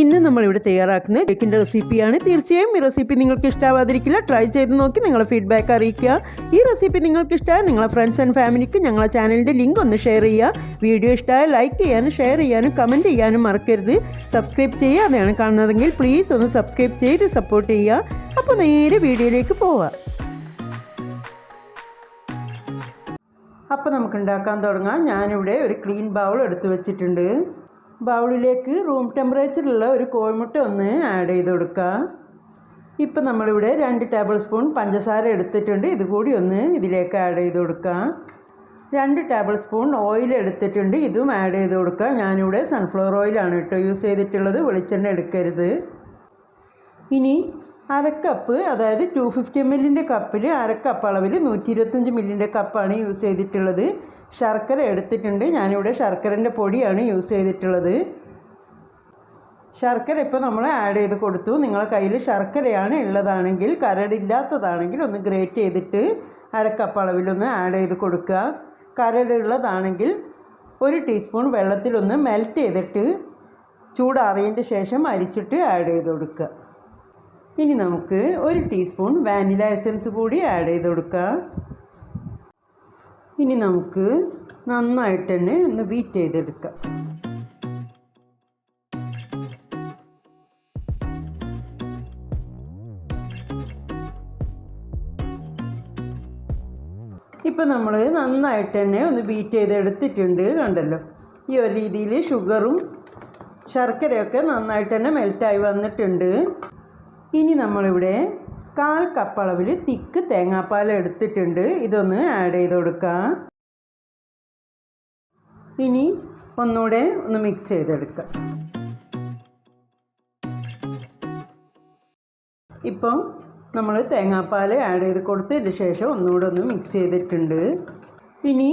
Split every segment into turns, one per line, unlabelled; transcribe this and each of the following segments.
ഇന്ന് നമ്മൾ ഇവിടെ തയ്യാറാക്കുന്ന കേക്കിന്റെ റെസിപ്പിയാണ് തീർച്ചയായും ഈ റെസിപ്പി നിങ്ങൾക്ക് ഇഷ്ടാവാതിരിക്കില്ല. ട്രൈ ചെയ്ത് നോക്കി നിങ്ങളെ ഫീഡ്ബാക്ക് അറിയിക്കുക. ഈ റെസിപ്പി നിങ്ങൾക്ക് ഇഷ്ടമായ നിങ്ങളുടെ ഫ്രണ്ട്സ് ആൻഡ് ഫാമിലിക്ക് ഞങ്ങളുടെ ചാനലിന്റെ ലിങ്ക് ഒന്ന് ഷെയർ ചെയ്യുക. വീഡിയോ ഇഷ്ടമായ ലൈക്ക് ചെയ്യാനും ഷെയർ ചെയ്യാനും കമന്റ് ചെയ്യാനും മറക്കരുത്. സബ്സ്ക്രൈബ് ചെയ്യാതെയാണ് കാണുന്നതെങ്കിൽ പ്ലീസ് ഒന്ന് സബ്സ്ക്രൈബ് ചെയ്ത് സപ്പോർട്ട് ചെയ്യുക. അപ്പോൾ നേരെ വീഡിയോയിലേക്ക് പോവാം. അപ്പോൾ നമുക്ക് ഉണ്ടാക്കാൻ തുടങ്ങാം. ഞാനിവിടെ ഒരു ക്ലീൻ ബൗൾ എടുത്ത് വെച്ചിട്ടുണ്ട്. ബൗളിലേക്ക് റൂം ടെമ്പറേച്ചറിലുള്ള ഒരു കോഴിമുട്ട ഒന്ന് ആഡ് ചെയ്ത് കൊടുക്കുക ഇപ്പം നമ്മളിവിടെ രണ്ട് ടേബിൾ സ്പൂൺ പഞ്ചസാര എടുത്തിട്ടുണ്ട്. ഇതുകൂടി ഒന്ന് ഇതിലേക്ക് ആഡ് ചെയ്ത് കൊടുക്കുക രണ്ട് ടേബിൾ സ്പൂൺ ഓയിൽ എടുത്തിട്ടുണ്ട്. ഇതും ആഡ് ചെയ്ത് കൊടുക്കുക ഞാനിവിടെ സൺഫ്ലവർ ഓയിലാണ് കേട്ടോ യൂസ് ചെയ്തിട്ടുള്ളത്. വെളിച്ചെണ്ണ എടുക്കരുത്. ഇനി അരക്കപ്പ് അതായത് ടു ഫിഫ്റ്റി എം എല്ലിന്റെ കപ്പിൽ അരക്കപ്പ് അളവിൽ നൂറ്റി ഇരുപത്തഞ്ച് മില്ലിന്റെ കപ്പാണ് യൂസ് ചെയ്തിട്ടുള്ളത്. ശർക്കര എടുത്തിട്ടുണ്ട്. ഞാനിവിടെ ശർക്കരന്റെ പൊടിയാണ് യൂസ് ചെയ്തിട്ടുള്ളത്. ശർക്കര ഇപ്പോൾ നമ്മൾ ആഡ് ചെയ്ത് കൊടുത്തു. നിങ്ങളെ കയ്യിൽ ശർക്കരയാണ് ഉള്ളതാണെങ്കിൽ കരടില്ലാത്തതാണെങ്കിൽ ഒന്ന് ഗ്രേറ്റ് ചെയ്തിട്ട് അരക്കപ്പ് അളവിലൊന്ന് ആഡ് ചെയ്ത് കൊടുക്കുക. കരടുള്ളതാണെങ്കിൽ ഒരു ടീസ്പൂൺ വെള്ളത്തിലൊന്ന് മെൽറ്റ് ചെയ്തിട്ട് ചൂടാറിയതിന്റെ ശേഷം അരിച്ചിട്ട് ആഡ് ചെയ്ത് കൊടുക്കുക. ഇനി നമുക്ക് ഒരു ടീസ്പൂൺ വാനില എസൻസ് കൂടി ആഡ് ചെയ്ത് കൊടുക്കാം. ഇനി നമുക്ക് നന്നായിട്ട് തന്നെ ഒന്ന് ബീറ്റ് ചെയ്തെടുക്കാം. ഇപ്പം നമ്മൾ നന്നായിട്ട് തന്നെ ഒന്ന് ബീറ്റ് ചെയ്തെടുത്തിട്ടുണ്ട് കണ്ടല്ലോ. ഈ ഒരു രീതിയിൽ ഷുഗറും ശർക്കരയൊക്കെ നന്നായിട്ട് തന്നെ മെൽറ്റായി വന്നിട്ടുണ്ട്. ഇനി നമ്മളിവിടെ കാൽ കപ്പ് അളവിൽ തിക്ക് തേങ്ങാപ്പാൽ എടുത്തിട്ടുണ്ട്. ഇതൊന്ന് ആഡ് ചെയ്ത് കൊടുക്കാം. ഇനി ഒന്നുകൂടെ ഒന്ന് മിക്സ് ചെയ്തെടുക്കാം. ഇപ്പം നമ്മൾ തേങ്ങാപ്പാൽ ആഡ് ചെയ്ത് കൊടുത്തതിന് ശേഷം ഒന്നുകൂടെ ഒന്ന് മിക്സ് ചെയ്തിട്ടുണ്ട്. ഇനി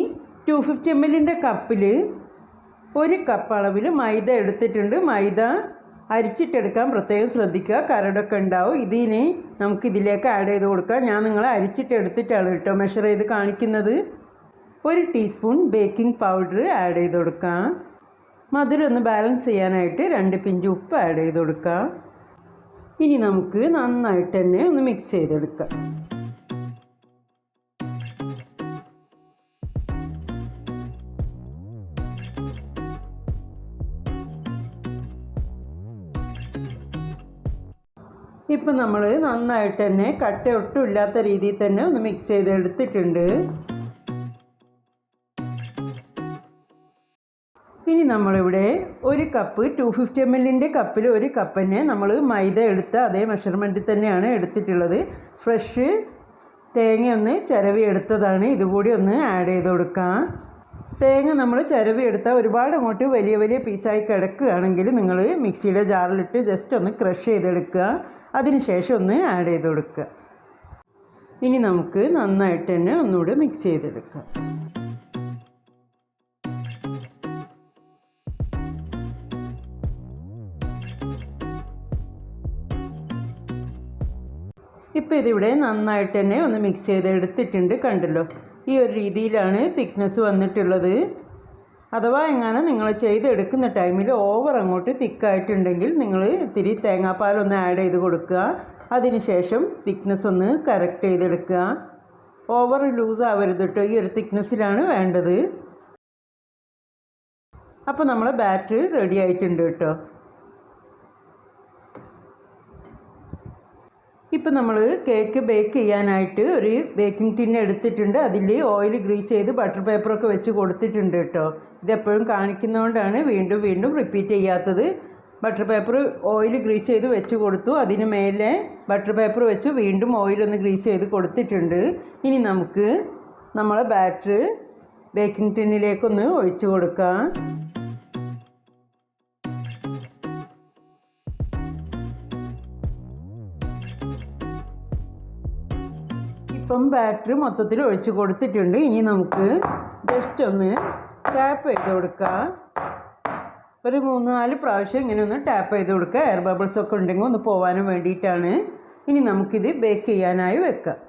ടു ഫിഫ്റ്റി എം എല്ലിന്റെ കപ്പിൽ ഒരു കപ്പ് അളവിൽ മൈദ എടുത്തിട്ടുണ്ട്. മൈദ അരിച്ചിട്ടെടുക്കാൻ പ്രത്യേകം ശ്രദ്ധിക്കുക. കരടൊക്കെ ഉണ്ടാവും. ഇതിന് നമുക്ക് ഇതിലേക്ക് ആഡ് ചെയ്ത് കൊടുക്കാം. ഞാൻ നിങ്ങളെ അരിച്ചിട്ടെടുത്തിട്ടാണ് കേട്ടോ മെഷർ ചെയ്ത് കാണിക്കുന്നത്. ഒരു ടീസ്പൂൺ ബേക്കിംഗ് പൗഡർ ആഡ് ചെയ്ത് കൊടുക്കാം. മധുരം ഒന്ന് ബാലൻസ് ചെയ്യാനായിട്ട് രണ്ട് പിഞ്ച് ഉപ്പ് ആഡ് ചെയ്ത് കൊടുക്കാം. ഇനി നമുക്ക് നന്നായിട്ട് തന്നെ ഒന്ന് മിക്സ് ചെയ്തെടുക്കാം. ഇപ്പം നമ്മൾ നന്നായിട്ട് തന്നെ കട്ട ഒട്ടും ഇല്ലാത്ത രീതിയിൽ തന്നെ ഒന്ന് മിക്സ് ചെയ്തെടുത്തിട്ടുണ്ട്. ഇനി നമ്മളിവിടെ ഒരു കപ്പ് ടു ഫിഫ്റ്റി എം എല്ലിന്റെ കപ്പിൽ ഒരു കപ്പ് തന്നെ നമ്മൾ മൈദ എടുത്ത അതേ മെഷർമെന്റിൽ തന്നെയാണ് എടുത്തിട്ടുള്ളത്. ഫ്രഷ് തേങ്ങ ഒന്ന് ചിരവി എടുത്തതാണ് ഇതുകൂടി ഒന്ന് ആഡ് ചെയ്ത് കൊടുക്കാം. തേങ്ങ നമ്മൾ ചിരവിയെടുത്താൽ ഒരുപാട് അങ്ങോട്ട് വലിയ വലിയ പീസായി കിടക്കുകയാണെങ്കിൽ നിങ്ങൾ മിക്സിയുടെ ജാറിലിട്ട് ജസ്റ്റ് ഒന്ന് ക്രഷ് ചെയ്തെടുക്കുക. അതിനുശേഷം ഒന്ന് ആഡ് ചെയ്ത് കൊടുക്കുക. ഇനി നമുക്ക് നന്നായിട്ട് തന്നെ ഒന്നുകൂടെ മിക്സ് ചെയ്തെടുക്കാം. ഇപ്പോൾ ഇതിവിടെ നന്നായിട്ട് തന്നെ ഒന്ന് മിക്സ് ചെയ്ത് എടുത്തിട്ടുണ്ട് കണ്ടല്ലോ. ഈ ഒരു രീതിയിലാണ് തിക്നെസ് വന്നിട്ടുള്ളത്. അഥവാ എങ്ങനെ നിങ്ങൾ ചെയ്തെടുക്കുന്ന ടൈമിൽ ഓവർ അങ്ങോട്ട് തിക്കായിട്ടുണ്ടെങ്കിൽ നിങ്ങൾ ഇത്തിരി തേങ്ങാപ്പാലൊന്ന് ആഡ് ചെയ്ത് കൊടുക്കുക. അതിനുശേഷം തിക്നെസ് ഒന്ന് കറക്റ്റ് ചെയ്തെടുക്കുക. ഓവർ ലൂസ് ആവരുത് കേട്ടോ ഈ ഒരു തിക്നെസ്സിലാണ് വേണ്ടത്. അപ്പോൾ നമ്മളെ ബാറ്റ് റെഡി ആയിട്ടുണ്ട് കേട്ടോ ഇപ്പം നമ്മൾ കേക്ക് ബേക്ക് ചെയ്യാനായിട്ട് ഒരു ബേക്കിംഗ് ടിൻ എടുത്തിട്ടുണ്ട്. അതിൽ ഓയിൽ ഗ്രീസ് ചെയ്ത് ബട്ടർ പേപ്പറൊക്കെ വെച്ച് കൊടുത്തിട്ടുണ്ട് കേട്ടോ. ഇതെപ്പോഴും കാണിക്കുന്നതുകൊണ്ടാണ് വീണ്ടും വീണ്ടും റിപ്പീറ്റ് ചെയ്യാത്തത്. ബട്ടർ പേപ്പർ ഓയിൽ ഗ്രീസ് ചെയ്ത് വെച്ച് കൊടുത്തു. അതിന് മേലെ ബട്ടർ പേപ്പർ വെച്ച് വീണ്ടും ഓയിലൊന്ന് ഗ്രീസ് ചെയ്ത് കൊടുത്തിട്ടുണ്ട്. ഇനി നമുക്ക് നമ്മളെ ബാറ്റർ ബേക്കിംഗ് ടിന്നിലേക്കൊന്ന് ഒഴിച്ചു കൊടുക്കാം. ഇപ്പം ബാറ്ററി മൊത്തത്തിൽ ഒഴിച്ച് കൊടുത്തിട്ടുണ്ട്. ഇനി നമുക്ക് ജസ്റ്റ് ഒന്ന് ടാപ്പ് ചെയ്ത് കൊടുക്കാം. ഒരു മൂന്ന് നാല് പ്രാവശ്യം ഇങ്ങനെ ഒന്ന് ടാപ്പ് ചെയ്ത് കൊടുക്കുക എയർ ബബിൾസ് ഒക്കെ ഉണ്ടെങ്കിൽ ഒന്ന് പോകാനും വേണ്ടിയിട്ടാണ്. ഇനി നമുക്കിത് ബേക്ക് ചെയ്യാനായി വെക്കാം.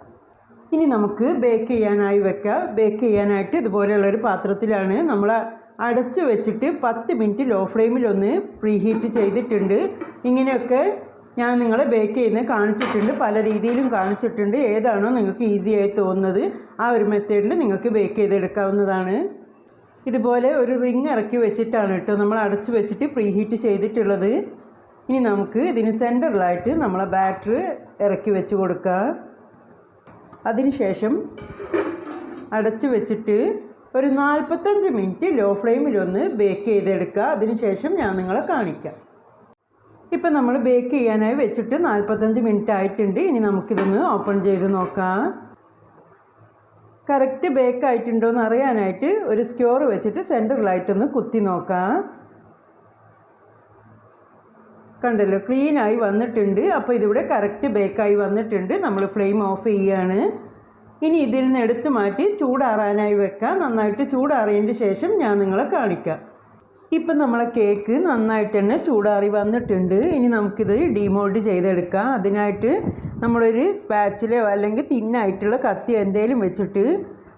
ഇനി നമുക്ക് ബേക്ക് ചെയ്യാനായി വെക്കാം. ബേക്ക് ചെയ്യാനായിട്ട് ഇതുപോലെയുള്ള ഒരു പാത്രത്തിലാണ് നമ്മൾ അടച്ച് വെച്ചിട്ട് പത്ത് മിനിറ്റ് ലോ ഫ്ലെയിമിലൊന്ന് പ്രീഹീറ്റ് ചെയ്തിട്ടുണ്ട്. ഇങ്ങനെയൊക്കെ ഞാൻ നിങ്ങളെ ബേക്ക് ചെയ്യുന്നത് കാണിച്ചിട്ടുണ്ട്. പല രീതിയിലും കാണിച്ചിട്ടുണ്ട്. ഏതാണോ നിങ്ങൾക്ക് ഈസി ആയി തോന്നുന്നത് ആ ഒരു മെത്തേഡിൽ നിങ്ങൾക്ക് ബേക്ക് ചെയ്തെടുക്കാവുന്നതാണ്. ഇതുപോലെ ഒരു റിങ് ഇറക്കി വെച്ചിട്ടാണ് കേട്ടോ നമ്മൾ അടച്ച് വെച്ചിട്ട് പ്രീഹീറ്റ് ചെയ്തിട്ടുള്ളത്. ഇനി നമുക്ക് ഇതിന് സെന്ററിലായിട്ട് നമ്മളെ ബാറ്റർ ഇറക്കി വെച്ച് കൊടുക്കാം. അതിനുശേഷം അടച്ച് വെച്ചിട്ട് ഒരു നാൽപ്പത്തഞ്ച് മിനിറ്റ് ലോ ഫ്ലെയിമിലൊന്ന് ബേക്ക് ചെയ്തെടുക്കുക. അതിനുശേഷം ഞാൻ നിങ്ങളെ കാണിക്കാം. ഇപ്പം നമ്മൾ ബേക്ക് ചെയ്യാനായി വെച്ചിട്ട് നാൽപ്പത്തഞ്ച് മിനിറ്റ് ആയിട്ടുണ്ട്. ഇനി നമുക്കിതൊന്ന് ഓപ്പൺ ചെയ്ത് നോക്കാം. കറക്റ്റ് ബേക്ക് ആയിട്ടുണ്ടോ എന്ന് അറിയാനായിട്ട് ഒരു സ്ക്യൂർ വെച്ചിട്ട് സെന്ററിലായിട്ടൊന്ന് കുത്തി നോക്കാം. കണ്ടല്ലോ ക്ലീനായി വന്നിട്ടുണ്ട്. അപ്പോൾ ഇതിവിടെ കറക്റ്റ് ബേക്കായി വന്നിട്ടുണ്ട്. നമ്മൾ ഫ്ലെയിം ഓഫ് ചെയ്യാണ്. ഇനി ഇതിൽ നിന്ന് എടുത്ത് മാറ്റി ചൂടാറാനായി വെക്കാം. നന്നായിട്ട് ചൂടാറിയതിന് ശേഷം ഞാൻ നിങ്ങളെ കാണിക്കാം. ഇപ്പം നമ്മളെ കേക്ക് നന്നായിട്ട് തന്നെ ചൂടാറി വന്നിട്ടുണ്ട്. ഇനി നമുക്കിത് ഡിമോൾഡ് ചെയ്തെടുക്കാം. അതിനായിട്ട് നമ്മളൊരു സ്പാച്ചിലോ അല്ലെങ്കിൽ തിന്നായിട്ടുള്ള കത്തി എന്തെങ്കിലും വെച്ചിട്ട്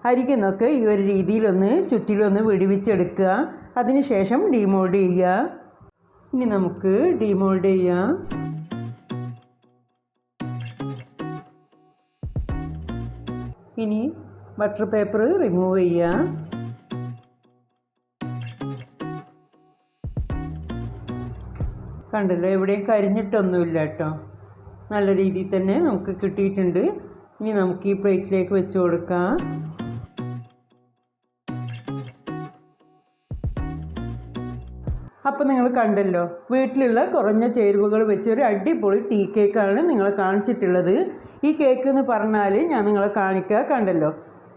അരിക്കുന്നൊക്കെ ഈ ഒരു രീതിയിലൊന്ന് ചുറ്റിലൊന്ന് വിടിവിച്ചെടുക്കുക. അതിനുശേഷം ഡിമോൾഡ് ചെയ്യുക. ഇനി നമുക്ക് ഡിമോൾഡ് ചെയ്യാം. ഇനി ബട്ടർ പേപ്പർ റിമൂവ് ചെയ്യാം. കണ്ടല്ലോ എവിടെയും കരിഞ്ഞിട്ടൊന്നുമില്ല കേട്ടോ. നല്ല രീതിയിൽ തന്നെ നമുക്ക് കിട്ടിയിട്ടുണ്ട്. ഇനി നമുക്ക് ഈ പ്ലേറ്റിലേക്ക് വെച്ച് കൊടുക്കാം. അപ്പോൾ നിങ്ങൾ കണ്ടല്ലോ വീട്ടിലുള്ള കുറഞ്ഞ ചേരുവകൾ വെച്ച് ഒരു അടിപൊളി ടീ കേക്കാണ് നിങ്ങൾ കാണിച്ചിട്ടുള്ളത്. ഈ കേക്ക് എന്ന് പറഞ്ഞാൽ ഞാൻ നിങ്ങളെ കാണിക്കുക കണ്ടല്ലോ.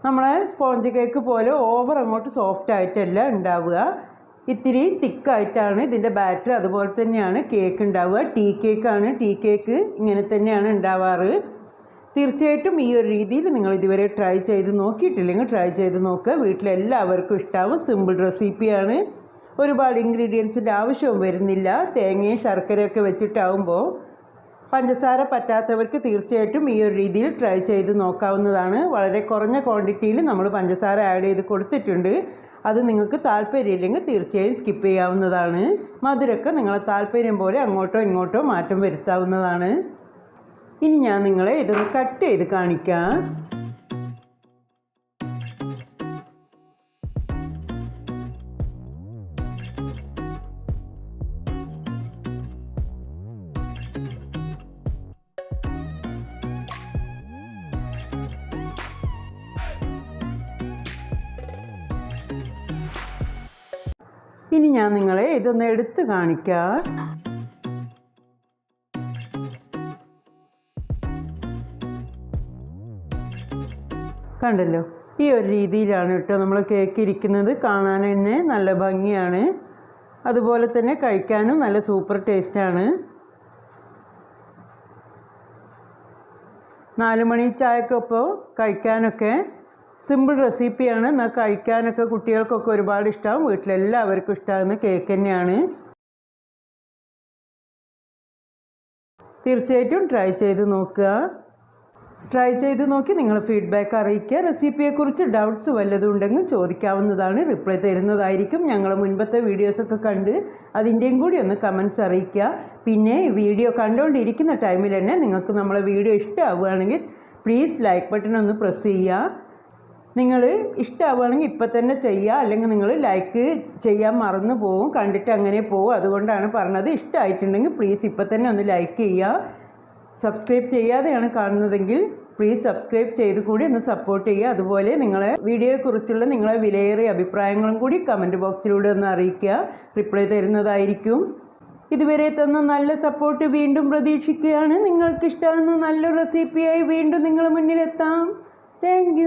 നമ്മളെ സ്പോഞ്ച് കേക്ക് പോലെ ഓവർ അങ്ങോട്ട് സോഫ്റ്റ് ആയിട്ടല്ല ഉണ്ടാവുക. ഇത്തിരി തിക്കായിട്ടാണ് ഇതിന്റെ ബാറ്റർ അതുപോലെ തന്നെയാണ് കേക്ക് ഉണ്ടാവുക. ടീ കേക്കാണ് ടീ കേക്ക് ഇങ്ങനെ തന്നെയാണ് ഉണ്ടാവാറ്. തീർച്ചയായിട്ടും ഈ ഒരു രീതിയിൽ നിങ്ങൾ ഇതുവരെ ട്രൈ ചെയ്ത് നോക്കിയിട്ടില്ലെങ്കിൽ ട്രൈ ചെയ്ത് നോക്കുക വീട്ടിലെല്ലാവർക്കും ഇഷ്ടാവും. സിമ്പിൾ റെസിപ്പിയാണ് ഒരുപാട് ഇൻഗ്രീഡിയൻസിന്റെ ആവശ്യവും വരുന്നില്ല. തേങ്ങയും ശർക്കരയൊക്കെ വെച്ചിട്ടാവുമ്പോൾ പഞ്ചസാര പറ്റാത്തവർക്ക് തീർച്ചയായിട്ടും ഈ ഒരു രീതിയിൽ ട്രൈ ചെയ്ത് നോക്കാവുന്നതാണ്. വളരെ കുറഞ്ഞ ക്വാണ്ടിറ്റിയിൽ നമ്മൾ പഞ്ചസാര ആഡ് ചെയ്ത് കൊടുത്തിട്ടുണ്ട്. അത് നിങ്ങൾക്ക് താല്പര്യമില്ലെങ്കിൽ തീർച്ചയായും സ്കിപ്പ് ചെയ്യാവുന്നതാണ്. മധുരമൊക്കെ നിങ്ങളെ താല്പര്യം പോലെ അങ്ങോട്ടോ ഇങ്ങോട്ടോ മാറ്റം വരുത്താവുന്നതാണ്. ഇനി ഞാൻ നിങ്ങളെ ഇതൊന്ന് കട്ട് ചെയ്ത് കാണിക്കാം. ഇനി ഞാൻ നിങ്ങളെ ഇതൊന്ന് എടുത്ത് കാണിക്കാം. കണ്ടല്ലോ ഈ ഒരു രീതിയിലാണ് കേട്ടോ നമ്മൾ കേക്ക് ഇരിക്കുന്നത്. കാണാൻ തന്നെ നല്ല ഭംഗിയാണ്. അതുപോലെ തന്നെ കഴിക്കാനും നല്ല സൂപ്പർ ടേസ്റ്റാണ് നാല് മണി ചായക്കൊപ്പോൾ കഴിക്കാനൊക്കെ സിമ്പിൾ റെസിപ്പിയാണ്. എന്നാൽ കഴിക്കാനൊക്കെ കുട്ടികൾക്കൊക്കെ ഒരുപാട് ഇഷ്ടമാവും വീട്ടിലെല്ലാവർക്കും ഇഷ്ടമാകുന്ന കേക്ക് തന്നെയാണ്. തീർച്ചയായിട്ടും ട്രൈ ചെയ്ത് നോക്കുക. ട്രൈ ചെയ്ത് നോക്കി നിങ്ങൾ ഫീഡ്ബാക്ക് അറിയിക്കുക. റെസിപ്പിയെക്കുറിച്ച് ഡൗട്ട്സ് വല്ലതും ഉണ്ടെങ്കിൽ ചോദിക്കാവുന്നതാണ്. റിപ്ലൈ തരുന്നതായിരിക്കും. ഞങ്ങൾ മുൻപത്തെ വീഡിയോസൊക്കെ കണ്ട് അതിന്റെയും കൂടി ഒന്ന് കമൻസ് അറിയിക്കുക. പിന്നെ വീഡിയോ കണ്ടുകൊണ്ടിരിക്കുന്ന ടൈമിൽ തന്നെ നിങ്ങൾക്ക് നമ്മളെ വീഡിയോ ഇഷ്ടമാവുകയാണെങ്കിൽ പ്ലീസ് ലൈക്ക് ബട്ടൺ ഒന്ന് പ്രസ് ചെയ്യുക. നിങ്ങൾ ഇഷ്ടമാവുകയാണെങ്കിൽ ഇപ്പം തന്നെ ചെയ്യുക. അല്ലെങ്കിൽ നിങ്ങൾ ലൈക്ക് ചെയ്യാൻ മറന്നു പോവും. കണ്ടിട്ട് അങ്ങനെ പോവും. അതുകൊണ്ടാണ് പറഞ്ഞത്. ഇഷ്ടമായിട്ടുണ്ടെങ്കിൽ പ്ലീസ് ഇപ്പം തന്നെ ഒന്ന് ലൈക്ക് ചെയ്യുക. സബ്സ്ക്രൈബ് ചെയ്യാതെയാണ് കാണുന്നതെങ്കിൽ പ്ലീസ് സബ്സ്ക്രൈബ് ചെയ്ത് കൂടി ഒന്ന് സപ്പോർട്ട് ചെയ്യുക. അതുപോലെ നിങ്ങളെ വീഡിയോയെക്കുറിച്ചുള്ള നിങ്ങളെ വിലയേറിയ അഭിപ്രായങ്ങളും കൂടി കമന്റ് ബോക്സിലൂടെ ഒന്ന് അറിയിക്കുക. റിപ്ലൈ തരുന്നതായിരിക്കും. ഇതുവരെ തന്ന നല്ല സപ്പോർട്ട് വീണ്ടും പ്രതീക്ഷിക്കുകയാണ്. നിങ്ങൾക്ക് ഇഷ്ടമാകുന്ന നല്ല റെസിപ്പിയായി വീണ്ടും നിങ്ങളുടെ മുന്നിലെത്താം. താങ്ക്